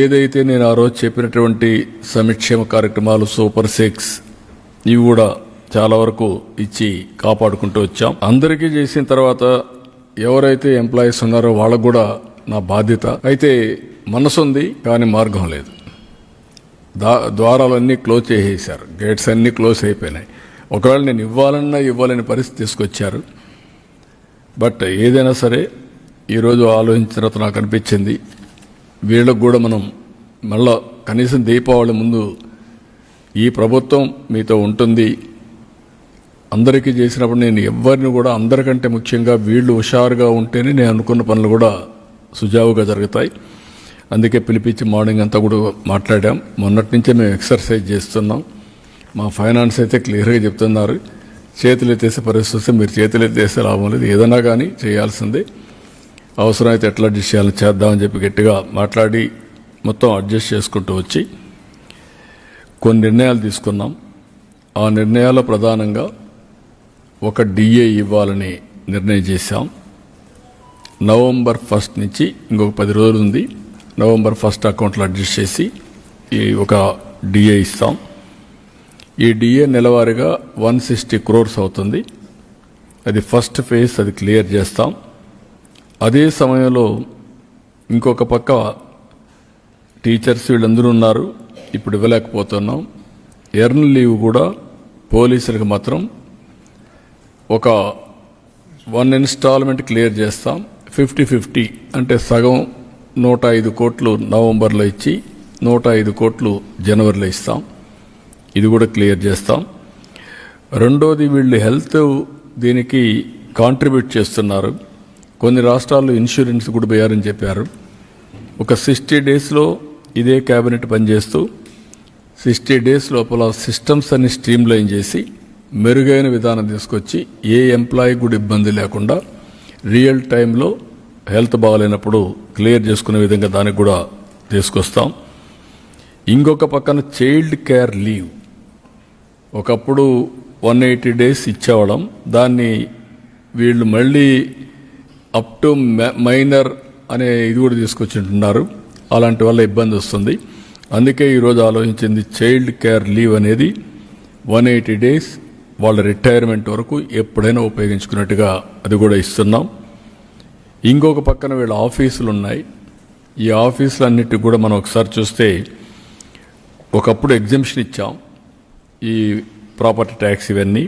ఏదైతే నేను ఆ రోజు చెప్పినటువంటి సంక్షేమ కార్యక్రమాలు సూపర్ సిక్స్ ఇవి కూడా చాలా వరకు ఇచ్చి కాపాడుకుంటూ వచ్చాం. అందరికీ చేసిన తర్వాత ఎవరైతే ఎంప్లాయీస్ ఉన్నారో వాళ్ళకు కూడా నా బాధ్యత. అయితే మనసు ఉంది కానీ మార్గం లేదు. దా ద్వారాలన్నీ క్లోజ్ చేసేసారు గేట్స్ అన్నీ క్లోజ్ అయిపోయినాయి. ఒకవేళ నేను ఇవ్వాలన్నా ఇవ్వాలని పరిస్థితి తీసుకొచ్చారు. బట్ ఏదైనా సరే ఈరోజు ఆలోచించిన తర్వాత నాకు అనిపించింది వీళ్ళకు కూడా మనం మళ్ళా కనీసం దీపావళి ముందు ఈ ప్రభుత్వం మీతో ఉంటుంది. అందరికీ చేసినప్పుడు నేను ఎవరిని కూడా అందరికంటే ముఖ్యంగా వీళ్ళు హుషారుగా ఉంటేనే నేను అనుకున్న పనులు కూడా సుజావుగా జరుగుతాయి. అందుకే పిలిపించి మార్నింగ్ అంతా కూడా మాట్లాడాం. మొన్నటి నుంచే మేము ఎక్సర్సైజ్ చేస్తున్నాం. మా ఫైనాన్స్ అయితే క్లియర్గా చెప్తున్నారు. చేతులు ఎత్తేసే పరిస్థితి మీరు చేతులు ఎత్తేస్తే లాభం లేదు. ఏదైనా కానీ చేయాల్సిందే. అవసరమైతే ఎట్లా అడ్జస్ట్ చేయాలో చేద్దామని చెప్పి గట్టిగా మాట్లాడి మొత్తం అడ్జస్ట్ చేసుకుంటూ వచ్చి కొన్ని నిర్ణయాలు తీసుకున్నాం. ఆ నిర్ణయాల్లో ప్రధానంగా ఒక డిఏ ఇవ్వాలని నిర్ణయం చేశాం. నవంబర్ ఫస్ట్ నుంచి ఇంకొక పది రోజులు ఉంది. నవంబర్ ఫస్ట్ అకౌంట్లో అడ్జస్ట్ చేసి ఈ ఒక డిఏ ఇస్తాం. ఈ డిఏ నెలవారీగా వన్ సిక్స్టీ క్రోర్స్ అవుతుంది. అది ఫస్ట్ ఫేజ్ అది క్లియర్ చేస్తాం. అదే సమయంలో ఇంకొక పక్క టీచర్స్ వీళ్ళందరూ ఉన్నారు. ఇప్పుడు ఇవ్వలేకపోతున్నాం. ఎర్న్ లీవ్ కూడా పోలీసులకు మాత్రం ఒక వన్ ఇన్స్టాల్మెంట్ క్లియర్ చేస్తాం. ఫిఫ్టీ ఫిఫ్టీ అంటే సగం నూట ఐదు కోట్లు నవంబర్లో ఇచ్చి నూట ఐదు కోట్లు జనవరిలో ఇస్తాం. ఇది కూడా క్లియర్ చేస్తాం. రెండోది వీళ్ళు హెల్త్ దీనికి కాంట్రిబ్యూట్ చేస్తున్నారు. కొన్ని రాష్ట్రాల్లో ఇన్సూరెన్స్ కూడా పోయారని చెప్పారు. ఒక సిక్స్టీ డేస్లో ఇదే క్యాబినెట్ పనిచేస్తూ సిక్స్టీ డేస్ లోపల సిస్టమ్స్ అన్ని స్ట్రీమ్ లైన్ చేసి మెరుగైన విధానం తీసుకొచ్చి ఏ ఎంప్లాయీ కూడా ఇబ్బంది లేకుండా రియల్ టైంలో హెల్త్ బాగాలేనప్పుడు క్లియర్ చేసుకునే విధంగా దానికి కూడా తీసుకొస్తాం. ఇంకొక పక్కన చైల్డ్ కేర్ లీవ్. ఒకప్పుడు వన్ ఎయిటీ డేస్ ఇచ్చేవాళ్ళం. దాన్ని వీళ్ళు మళ్ళీ అప్ టు మైనర్ అనే ఇది కూడా తీసుకొచ్చింటున్నారు. అలాంటి వల్ల ఇబ్బంది వస్తుంది. అందుకే ఈరోజు ఆలోచించింది చైల్డ్ కేర్ లీవ్ అనేది వన్ ఎయిటీ డేస్ వాళ్ళ రిటైర్మెంట్ వరకు ఎప్పుడైనా ఉపయోగించుకున్నట్టుగా అది కూడా ఇస్తున్నాం. ఇంకొక పక్కన వీళ్ళ ఆఫీసులు ఉన్నాయి. ఈ ఆఫీసులన్నిటికి కూడా మనం ఒకసారి చూస్తే ఒకప్పుడు ఎగ్జిబిషన్ ఇచ్చాం. ఈ ప్రాపర్టీ ట్యాక్స్ ఇవన్నీ.